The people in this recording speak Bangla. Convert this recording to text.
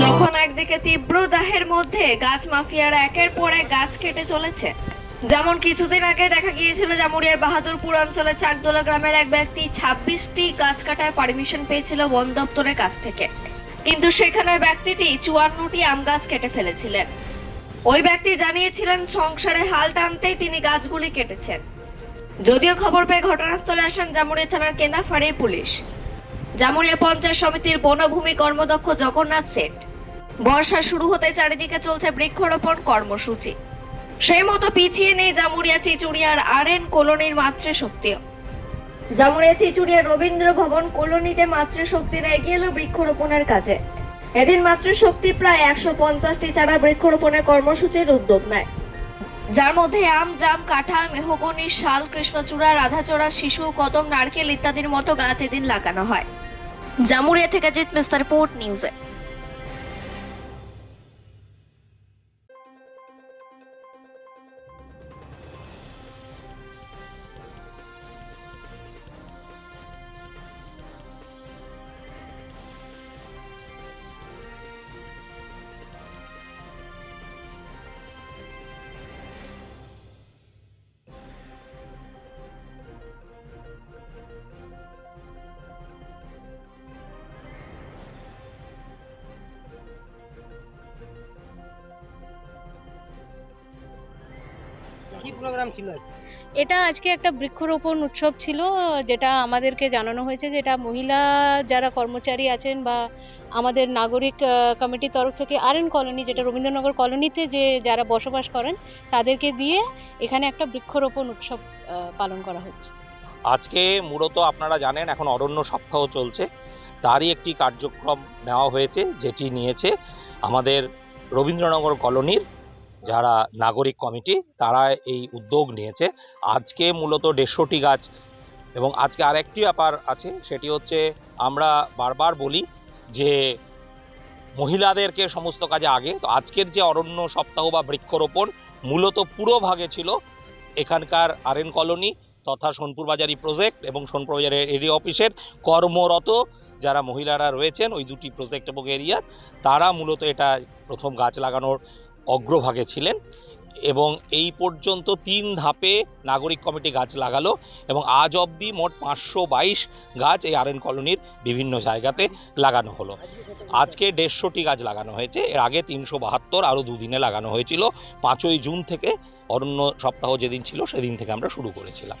যখন একদিকে তীব্র দাহের মধ্যে গাছ মাফিয়ারা একের পর এক গাছ কেটে চলেছে, যেমন কিছুদিন আগে দেখা গিয়েছিল জামুরিয়ার বাহাদুরপুর অঞ্চলের চাকদোলা গ্রামের এক ব্যক্তি ছাব্বিশটি গাছ কাটার পারমিশন পেয়েছিল বন দপ্তরের কাছ থেকে। কিন্তু সেখানে ব্যক্তিটি চুয়ান্নটি আম গাছ কেটে ফেলেছিলেন। ওই ব্যক্তি জানিয়েছিলেন, সংসারে হাল টানতেই তিনি গাছগুলি কেটেছেন। যদিও খবর পেয়ে ঘটনাস্থলে আসেন জামুরিয়া থানার কেন্দা ফাঁড়ির পুলিশ। জামুরিয়া পঞ্চায়েত সমিতির বনভূমি কর্মদক্ষ জগন্নাথ সেট বর্ষা শুরু হতে চারিদিকে চলছে বৃক্ষরোপণ কর্মসূচি। সেই মতো পিছিয়ে নেই জামুরিয়া, চিচুড়িয়ার আর এন কলোনির মাতৃশক্তিও। জামুরিয়া, চিচুড়িয়ার রবীন্দ্র ভবন কলোনিতে মাতৃশক্তিরা এগিয়ে এলো বৃক্ষরোপণের কাজে। এদিন মাতৃশক্তি প্রায় একশো পঞ্চাশটি চারা বৃক্ষরোপণের কর্মসূচির উদ্যোগ নেয়। যার মধ্যে আম, জাম, কাঁঠাল, মেহগনি, শাল, কৃষ্ণচূড়া, রাধাচূড়া, শিশু, কদম, নারকেল ইত্যাদির মতো গাছ এদিন লাগানো হয়। জামুরিয়া থেকে জিত মিস্টার পোর্ট নিউজে কি প্রোগ্রাম ছিল? এটা আজকে একটা বৃক্ষরোপণ উৎসব ছিল যেটা আমাদেরকে জানানো হয়েছে যেটা মহিলা যারা কর্মচারী আছেন বা আমাদের নাগরিক কমিটির তরফ থেকে আর এন কলোনি যেটা রবীন্দ্রনগর কলোনিতে যে যারা বসবাস করেন তাদেরকে দিয়ে এখানে একটা বৃক্ষরোপণ উৎসব পালন করা হচ্ছে আজকে মূলত আপনারা জানেন এখন অরণ্য সপ্তাহ চলছে তারই একটি কার্যক্রম নেওয়া হয়েছে যেটি নিয়েছে আমাদের রবীন্দ্রনগর কলোনির যারা নাগরিক কমিটি তারা এই উদ্যোগ নিয়েছে। আজকে মূলত দেড়শোটি গাছ এবং আজকে আরেকটি ব্যাপার আছে, সেটি হচ্ছে আমরা বারবার বলি যে মহিলাদেরকে সমস্ত কাজে আগে। তো আজকের যে অরণ্য সপ্তাহ বা বৃক্ষরোপণ মূলত পুরো ভাগে ছিল, এখানকার আরএন কলোনি তথা সোনপুর বাজারি প্রজেক্ট এবং সোনপুর বাজারের এরিয়া অফিসের কর্মরত যারা মহিলারা রয়েছেন, ওই দুটি প্রজেক্ট এবং এরিয়ার তারা মূলত এটা প্রথম গাছ লাগানোর অগ্রভাগে ছিলেন এবং এই পর্যন্ত তিন ধাপে নাগরিক কমিটি গাছ লাগালো এবং আজ অবধি মোট পাঁচশো বাইশ গাছ এই আরএন কলোনির বিভিন্ন জায়গাতে লাগানো হলো। আজকে দেড়শোটি গাছ লাগানো হয়েছে। এর আগে তিনশো বাহাত্তর, আরও দুদিনে লাগানো হয়েছিল। পাঁচই জুন থেকে অরণ্য সপ্তাহ যেদিন ছিল, সেদিন থেকে আমরা শুরু করেছিলাম।